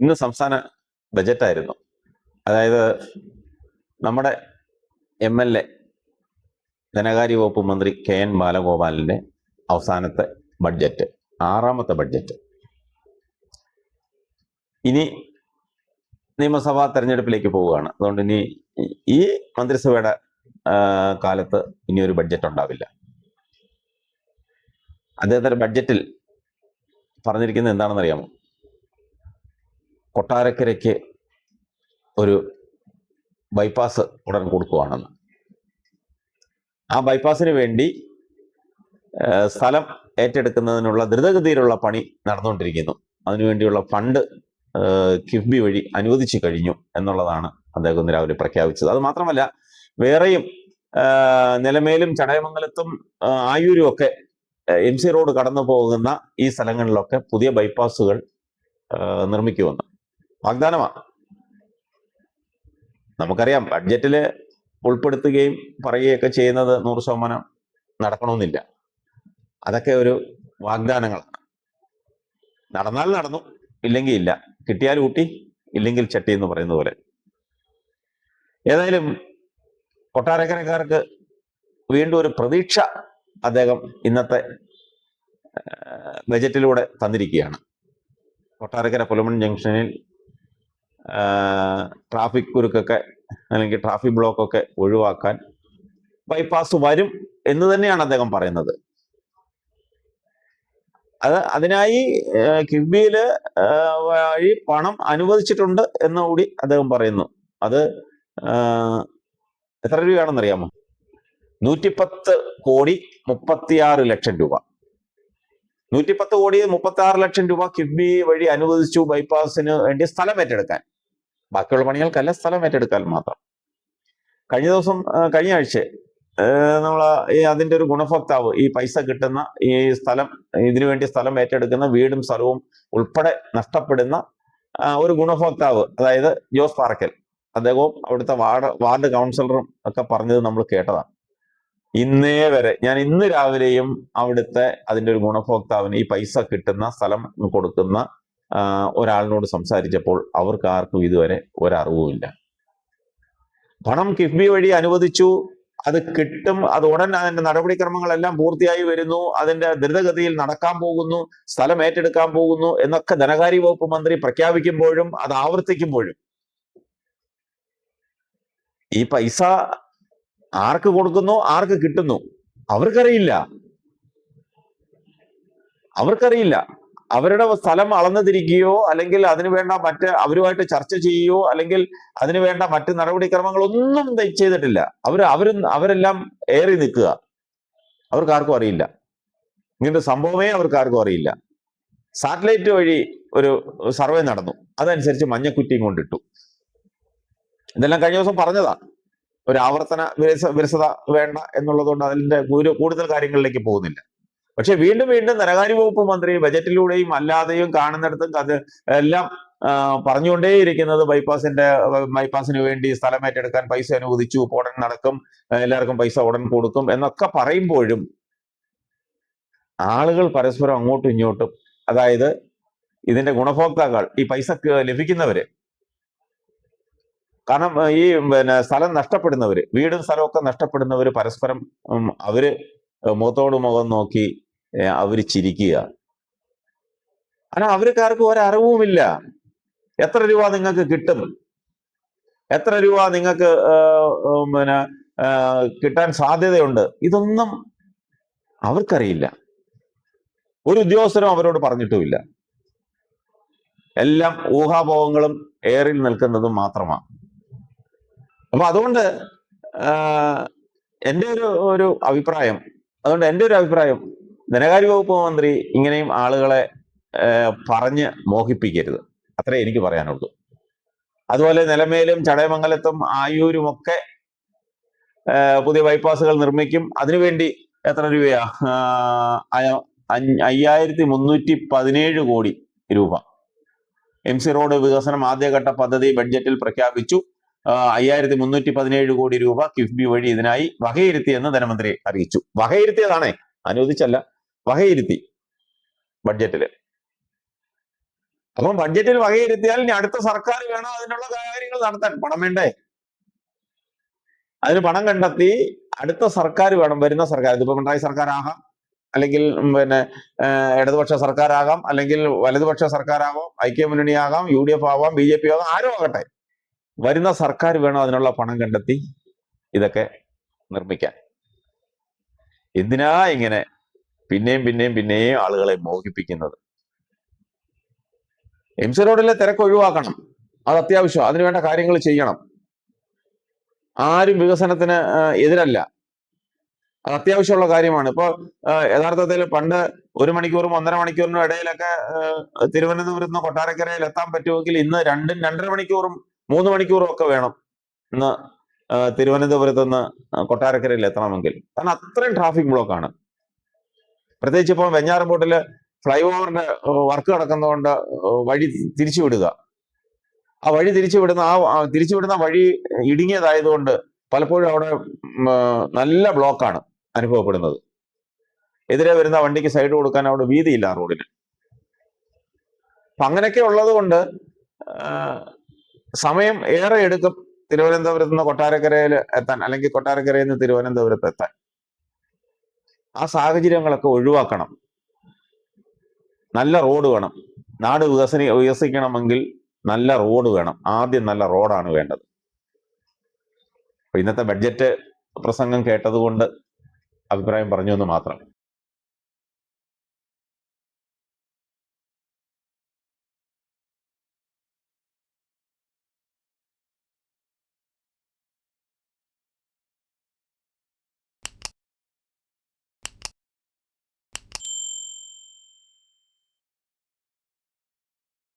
ഇന്ന് സംസ്ഥാന ബജറ്റായിരുന്നു. അതായത് നമ്മുടെ എം എൽ എ ധനകാര്യ വകുപ്പ് മന്ത്രി കെ എൻ ബാലഗോപാലിന്റെ അവസാനത്തെ ബഡ്ജറ്റ് ആറാമത്തെ ബഡ്ജറ്റ്. ഇനി നിയമസഭാ തെരഞ്ഞെടുപ്പിലേക്ക് പോവുകയാണ്. അതുകൊണ്ട് ഇനി ഈ മന്ത്രിസഭയുടെ കാലത്ത് ഇനി ഒരു ബഡ്ജറ്റ് ഉണ്ടാവില്ല. അദ്ദേഹത്തിന്റെ ബഡ്ജറ്റിൽ പറഞ്ഞിരിക്കുന്നത് എന്താണെന്ന് അറിയാമോ കൊട്ടാരക്കരയ്ക്ക് ഒരു ബൈപ്പാസ് ഉടൻ കൊടുക്കുകയാണെന്ന് ആ ബൈപ്പാസിന് വേണ്ടി സ്ഥലം ഏറ്റെടുക്കുന്നതിനുള്ള ദ്രുതഗതിയിലുള്ള പണി നടന്നുകൊണ്ടിരിക്കുന്നു. അതിനുവേണ്ടിയുള്ള ഫണ്ട് കിഫ്ബി വഴി അനുവദിച്ചു കഴിഞ്ഞു എന്നുള്ളതാണ് അദ്ദേഹം ഇന്ന് രാവിലെ പ്രഖ്യാപിച്ചത്. അത് മാത്രമല്ല വേറെയും നിലമേലും ചടയമംഗലത്തും ആയൂരും ഒക്കെ എം സി റോഡ് കടന്നു പോകുന്ന ഈ സ്ഥലങ്ങളിലൊക്കെ പുതിയ ബൈപ്പാസുകൾ നിർമ്മിക്കുമെന്ന്. വാഗ്ദാനമാണ്. നമുക്കറിയാം ബഡ്ജറ്റിൽ ഉൾപ്പെടുത്തുകയും പറയുകയൊക്കെ ചെയ്യുന്നത് നൂറ് ശതമാനം നടക്കണമെന്നില്ല. അതൊക്കെ ഒരു വാഗ്ദാനങ്ങളാണ്. നടന്നാൽ നടന്നു ഇല്ലെങ്കിൽ ഇല്ല. കിട്ടിയാൽ ഊട്ടി ഇല്ലെങ്കിൽ ചട്ടി എന്ന് പറയുന്ന പോലെ. ഏതായാലും കൊട്ടാരക്കരക്കാർക്ക് വീണ്ടും ഒരു പ്രതീക്ഷ അദ്ദേഹം ഇന്നത്തെ ബജറ്റിലൂടെ തന്നിരിക്കുകയാണ്. കൊട്ടാരക്കര പുലമൺ ജംഗ്ഷനിൽ ട്രാഫിക് കുരുക്കൊക്കെ അല്ലെങ്കിൽ ട്രാഫിക് ബ്ലോക്കൊക്കെ ഒഴിവാക്കാൻ ബൈപ്പാസ് വരും എന്ന് തന്നെയാണ് അദ്ദേഹം പറയുന്നത്. അത് അതിനായി കിഫ്ബിയിൽ വഴി പണം അനുവദിച്ചിട്ടുണ്ട് എന്ന് കൂടി അദ്ദേഹം പറയുന്നു. അത് എത്ര രൂപയാണെന്നറിയാമോ? നൂറ്റിപ്പത്ത് കോടി മുപ്പത്തിയാറ് ലക്ഷം രൂപ. നൂറ്റിപ്പത്ത് കോടി മുപ്പത്തി ആറ് ലക്ഷം രൂപ കിഫ്ബി വഴി അനുവദിച്ചു ബൈപ്പാസിന് വേണ്ടി സ്ഥലം ഏറ്റെടുക്കാൻ. ബാക്കിയുള്ള പണികൾക്കല്ല സ്ഥലം ഏറ്റെടുക്കാൻ മാത്രം. കഴിഞ്ഞ ദിവസം കഴിഞ്ഞ ആഴ്ച നമ്മൾ ഈ അതിന്റെ ഒരു ഗുണഭോക്താവ് ഈ പൈസ കിട്ടുന്ന ഈ സ്ഥലം ഇതിനു വേണ്ടി സ്ഥലം ഏറ്റെടുക്കുന്ന വീടും സ്ഥലവും ഉൾപ്പെടെ നഷ്ടപ്പെടുന്ന ഒരു ഗുണഭോക്താവ് അതായത് ജോസ് പാറക്കൽ. അദ്ദേഹവും അവിടുത്തെ വാർഡ് വാർഡ് കൗൺസിലറും ഒക്കെ പറഞ്ഞത് നമ്മൾ കേട്ടതാണ്. ഇന്നേ വരെ ഞാൻ ഇന്ന് രാവിലെയും അവിടുത്തെ അതിന്റെ ഒരു ഗുണഭോക്താവിന് ഈ പൈസ കിട്ടുന്ന സ്ഥലം കൊടുക്കുന്ന ഒരാളിനോട് സംസാരിച്ചപ്പോൾ അവർക്ക് ആർക്കും ഇതുവരെ ഒരറിവുമില്ല. പണം കിഫ്ബി വഴി അനുവദിച്ചു. അത് കിട്ടും. അത് ഉടൻ അതിന്റെ നടപടിക്രമങ്ങളെല്ലാം പൂർത്തിയായി വരുന്നു. അതിന്റെ ദ്രുതഗതിയിൽ നടക്കാൻ പോകുന്നു. സ്ഥലം ഏറ്റെടുക്കാൻ പോകുന്നു. എന്നൊക്കെ ധനകാര്യ വകുപ്പ് മന്ത്രി പ്രഖ്യാപിക്കുമ്പോഴും അത് ആവർത്തിക്കുമ്പോഴും. ഈ പൈസ ആർക്ക് കൊടുക്കുന്നു? ആർക്ക് കിട്ടുന്നു? അവർക്കറിയില്ല. അവർക്കറിയില്ല. അവരുടെ സ്ഥലം അളന്നു തിരിക്കുകയോ അല്ലെങ്കിൽ അതിനുവേണ്ട മറ്റ് അവരുമായിട്ട് ചർച്ച ചെയ്യുകയോ അല്ലെങ്കിൽ അതിനുവേണ്ട മറ്റ് നടപടിക്രമങ്ങളൊന്നും ചെയ്തിട്ടില്ല. അവർ അവർ അവരെല്ലാം ഏറി നിൽക്കുക. അവർക്ക് ആർക്കും അറിയില്ല. ഇങ്ങനത്തെ സംഭവമേ അവർക്ക് ആർക്കും അറിയില്ല. സാറ്റലൈറ്റ് വഴി ഒരു സർവേ നടന്നു. അതനുസരിച്ച് മഞ്ഞക്കുറ്റിയും കൊണ്ടിട്ടു. ഇതെല്ലാം കഴിഞ്ഞ ദിവസം പറഞ്ഞതാ. ഒരു ആവർത്തന വിരസ വിരസത വേണ്ട എന്നുള്ളതുകൊണ്ട് കൂടുതൽ കൂടുതൽ കാര്യങ്ങളിലേക്ക് പോകുന്നില്ല. പക്ഷെ വീണ്ടും വീണ്ടും ധനകാര്യ വകുപ്പ് മന്ത്രി ബജറ്റിലൂടെയും അല്ലാതെയും കാണുന്നിടത്തും അത് എല്ലാം പറഞ്ഞുകൊണ്ടേയിരിക്കുന്നത് ബൈപ്പാസിന്റെ ബൈപ്പാസിന് വേണ്ടി സ്ഥലം ഏറ്റെടുക്കാൻ പൈസ അനുവദിച്ചു ഉടൻ നടക്കും എല്ലാവർക്കും പൈസ ഉടൻ കൊടുക്കും എന്നൊക്കെ പറയുമ്പോഴും ആളുകൾ പരസ്പരം അങ്ങോട്ടും ഇങ്ങോട്ടും അതായത് ഇതിന്റെ ഗുണഭോക്താക്കൾ ഈ പൈസ ലഭിക്കുന്നവര്. കാരണം ഈ പിന്നെ സ്ഥലം നഷ്ടപ്പെടുന്നവര് വീടും സ്ഥലമൊക്കെ നഷ്ടപ്പെടുന്നവര് പരസ്പരം അവർ മുഖത്തോട് മുഖം നോക്കി അവർ ചിരിക്കുക. കാരണം അവർക്കാർക്കും ഒരറിവുമില്ല. എത്ര രൂപ നിങ്ങൾക്ക് കിട്ടും? എത്ര രൂപ നിങ്ങൾക്ക് പിന്നെ കിട്ടാൻ സാധ്യതയുണ്ട്? ഇതൊന്നും അവർക്കറിയില്ല. ഒരു ഉദ്യോഗസ്ഥരും അവരോട് പറഞ്ഞിട്ടുമില്ല. എല്ലാം ഊഹാപോഹങ്ങളും ഏറിൽ നിൽക്കുന്നതും മാത്രമാണ്. അപ്പൊ അതുകൊണ്ട് എന്റെ ഒരു ഒരു അഭിപ്രായം അതുകൊണ്ട് എന്റെ ഒരു അഭിപ്രായം ധനകാര്യ വകുപ്പ് മന്ത്രി ഇങ്ങനെയും ആളുകളെ പറഞ്ഞ് മോഹിപ്പിക്കരുത്. അത്രേ എനിക്ക് പറയാനുള്ളൂ. അതുപോലെ നിലമേലും ചടയമംഗലത്തും ആയൂരും ഒക്കെ പുതിയ ബൈപ്പാസുകൾ നിർമ്മിക്കും. അതിനുവേണ്ടി എത്ര രൂപയാ? അയ്യായിരത്തി മുന്നൂറ്റി പതിനേഴ് കോടി രൂപ. എം സി റോഡ് വികസനം ആദ്യഘട്ട പദ്ധതി ബഡ്ജറ്റിൽ പ്രഖ്യാപിച്ചു. അയ്യായിരത്തി മുന്നൂറ്റി പതിനേഴ് കോടി രൂപ കിഫ്ബി വഴി ഇതിനായി വകയിരുത്തിയെന്ന് ധനമന്ത്രി അറിയിച്ചു. വകയിരുത്തിയതാണേ? അനുവദിച്ചല്ല. വകയിരുത്തി ബഡ്ജറ്റിൽ അപ്പം ബഡ്ജറ്റിൽ വകയിരുത്തിയാൽ ഇനി അടുത്ത സർക്കാർ വേണം അതിനുള്ള കാര്യങ്ങൾ നടത്താൻ. പണം വേണ്ടേ? അതിന് പണം കണ്ടെത്തി അടുത്ത സർക്കാർ വേണം വരുന്ന സർക്കാർ. ഇതിപ്പോ പിണറായി സർക്കാരാകാം അല്ലെങ്കിൽ പിന്നെ ഇടതുപക്ഷ സർക്കാരാകാം അല്ലെങ്കിൽ വലതുപക്ഷ സർക്കാരാകാം ഐക്യമുന്നണിയാകാം യു ഡി എഫ് ആവാം ബി ജെ പി ആകാം ആരും ആകട്ടെ. വരുന്ന സർക്കാർ വേണം അതിനുള്ള പണം കണ്ടെത്തി ഇതൊക്കെ നിർമ്മിക്കാൻ. എന്തിനാ ഇങ്ങനെ പിന്നെയും പിന്നെയും പിന്നെയും ആളുകളെ മോഹിപ്പിക്കുന്നത്. എം സി റോഡിലെ തിരക്ക് ഒഴിവാക്കണം. അത് അത്യാവശ്യം. അതിനുവേണ്ട കാര്യങ്ങൾ ചെയ്യണം. ആരും വികസനത്തിന് എതിരല്ല. അത് അത്യാവശ്യമുള്ള കാര്യമാണ്. ഇപ്പോൾ യഥാർത്ഥത്തിൽ പണ്ട് ഒരു മണിക്കൂറും ഒന്നര മണിക്കൂറിനും ഇടയിലൊക്കെ തിരുവനന്തപുരത്ത് നിന്ന് കൊട്ടാരക്കരയിൽ എത്താൻ പറ്റുമെങ്കിൽ ഇന്ന് രണ്ടും രണ്ടര മണിക്കൂറും മൂന്ന് മണിക്കൂറും ഒക്കെ വേണം ഇന്ന് തിരുവനന്തപുരത്ത് നിന്ന് കൊട്ടാരക്കരയിൽ എത്തണമെങ്കിൽ. കാരണം അത്രയും ട്രാഫിക് ബ്ലോക്കാണ്. പ്രത്യേകിച്ച് ഇപ്പോൾ വെഞ്ഞാറമ്പൂട്ടിൽ ഫ്ലൈ ഓവറിന്റെ വർക്ക് നടക്കുന്നതുകൊണ്ട് വഴി തിരിച്ചു വിടുക ആ വഴി തിരിച്ചു വിടുന്ന ആ തിരിച്ചു വിടുന്ന വഴി ഇടുങ്ങിയതായതുകൊണ്ട് പലപ്പോഴും അവിടെ നല്ല ബ്ലോക്കാണ് അനുഭവപ്പെടുന്നത്. എതിരെ വരുന്ന വണ്ടിക്ക് സൈഡ് കൊടുക്കാൻ അവിടെ വീതിയില്ല റോഡിന്. അപ്പൊ അങ്ങനെയൊക്കെ ഉള്ളത് കൊണ്ട് സമയം ഏറെ എടുക്കും തിരുവനന്തപുരത്ത് നിന്ന് കൊട്ടാരക്കരയിൽ എത്താൻ അല്ലെങ്കിൽ കൊട്ടാരക്കരയിൽ നിന്ന് തിരുവനന്തപുരത്ത് എത്താൻ. ആ സാഹചര്യങ്ങളൊക്കെ ഒഴിവാക്കണം. നല്ല റോഡ് വേണം. നാട് വികസന വികസിക്കണമെങ്കിൽ നല്ല റോഡ് വേണം. ആദ്യം നല്ല റോഡാണ് വേണ്ടത്. ഇന്നത്തെ ബഡ്ജറ്റ് പ്രസംഗം കേട്ടതുകൊണ്ട് അഭിപ്രായം പറഞ്ഞു എന്ന് മാത്രം.